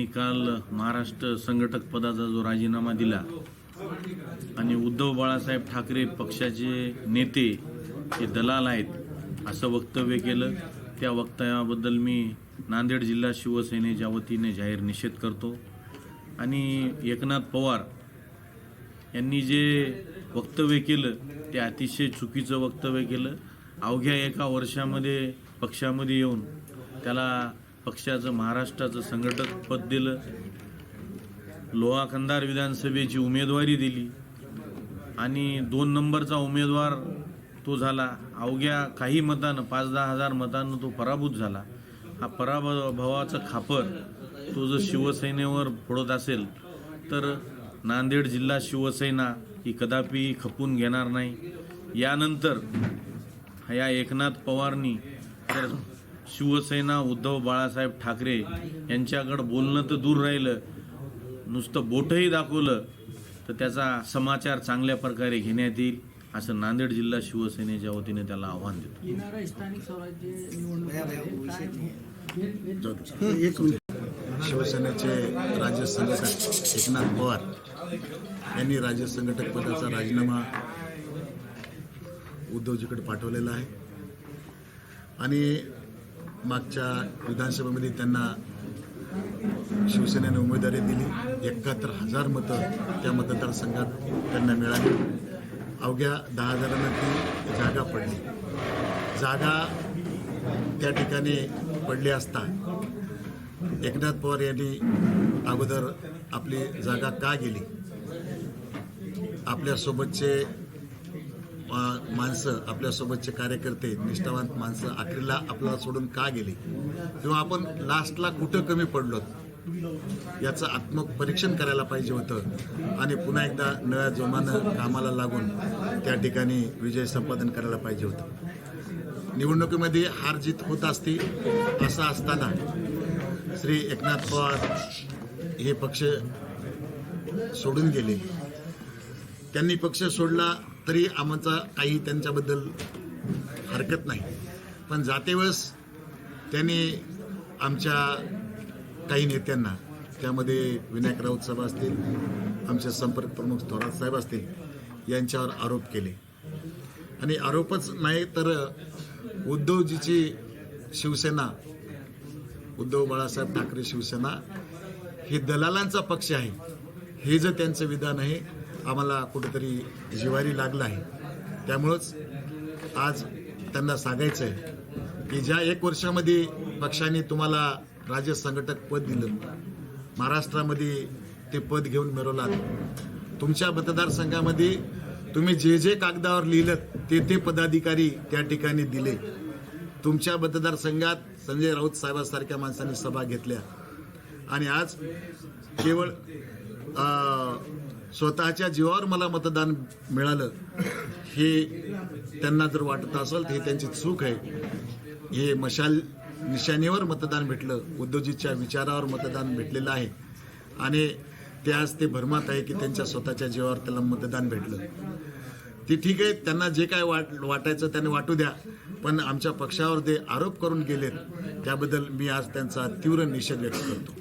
यांनी काल महाराष्ट्र संघटक पदाचा जो राजीनामा दिला आणि उद्धव बाळासाहेब ठाकरे पक्षाचे नेते हे दलाल आहेत असं वक्तव्य केलं त्या वक्तव्याबद्दल मी नांदेड जिल्हा शिवसेनेच्या वतीने जाहीर निषेध करतो. आणि एकनाथ पवार यांनी जे वक्तव्य केलं ते अतिशय चुकीचं वक्तव्य केलं. अवघ्या एका वर्षामध्ये पक्षामध्ये येऊन त्याला पक्षाचं महाराष्ट्राचं संघटक पद दिलं. लोहा खंदार विधानसभेची उमेदवारी दिली. आणि दोन नंबरचा उमेदवार तो झाला. अवघ्या काही मतानं पाच दहा हजार मतानं तो पराभूत झाला. हा पराभवाचं खापर तो जर शिवसेनेवर फोडत असेल तर नांदेड जिल्हा शिवसेना ही कदापि खपून घेणार नाही. यानंतर या एकनाथ पवारनी तर शिवसेना उद्धव बाळासाहेब ठाकरे यांच्याकडं बोलणं तर दूर राहिलं. नुसतं बोटही दाखवलं. तर त्याचा समाचार चांगल्या प्रकारे घेण्यात येईल असं नांदेड जिल्हा शिवसेनेच्या वतीने त्याला आव्हान देतो. शिवसेनेचे राज्य संघटक एकनाथ पवार यांनी राज्य संघटक पदाचा राजीनामा उद्धवजीकडे पाठवलेला आहे. आणि मागच्या विधानसभेमध्ये त्यांना शिवसेनेने उमेदवारी दिली. एकाहत्तर हजार मतं त्या मतदारसंघात त्यांना मिळाली. अवघ्या दहा हजारांना ती जागा पडली. जागा त्या ठिकाणी पडली असता एकनाथ पवार यांनी अगोदर आपली जागा का गेली? आपल्यासोबतचे माणसं आपल्यासोबतचे कार्यकर्ते निष्ठावंत माणसं अखेरीला आपल्याला सोडून का गेली? किंवा आपण लास्टला कुठं कमी पडलो? याचं आत्मपरीक्षण करायला पाहिजे होतं. आणि पुन्हा एकदा नव्या जोमानं कामाला लागून त्या ठिकाणी विजय संपादन करायला पाहिजे होतं. निवडणुकीमध्ये हार जीत होत असते असं असताना श्री एकनाथ पवार हे पक्ष सोडून गेले. त्यांनी पक्ष सोडला तरी आमचा काही त्यांच्याबद्दल हरकत नाही. पण जाते वेळेस त्यांनी आमच्या काही नेत्यांना त्यामध्ये विनायक राऊत साहेब असतील आमचे संपर्क प्रमुख थोरात साहेब असतील यांच्यावर आरोप केले. आणि आरोपच नाही तर उद्धवजीची शिवसेना उद्धव बाळासाहेब ठाकरे शिवसेना हे दलालांचा पक्ष आहे. हे जर त्यांचं विधान आहे आम्हाला कुठेतरी जिवारी लागलं आहे. त्यामुळंच आज त्यांना सांगायचं आहे की ज्या एक वर्षामध्ये पक्षाने तुम्हाला राज्य संघटक पद दिलं महाराष्ट्रामध्ये ते पद घेऊन मिळवलात तुमच्या मतदारसंघामध्ये तुम्ही जे जे कागदावर लिहिलं ते ते पदाधिकारी त्या ठिकाणी दिले. तुमच्या मतदारसंघात संजय राऊत साहेबांसारख्या माणसांनी सभा घेतल्या. आणि आज केवळ स्वतःच्या जीवावर मला मतदान मिळालं हे त्यांना जर वाटत असेल तर हे त्यांची चूक आहे. हे मशाल निशाणीवर मतदान भेटलं उद्योजितच्या विचारावर मतदान भेटलेलं आहे. आणि ते आज ते भरमात आहे की त्यांच्या स्वतःच्या जीवावर त्याला मतदान भेटलं. ते ठीक आहे त्यांना जे काय वाट वाटायचं त्यांनी वाटू द्या पण आमच्या पक्षावर ते आरोप करून गेलेत त्याबद्दल मी आज त्यांचा तीव्र निषेध व्यक्त करतो.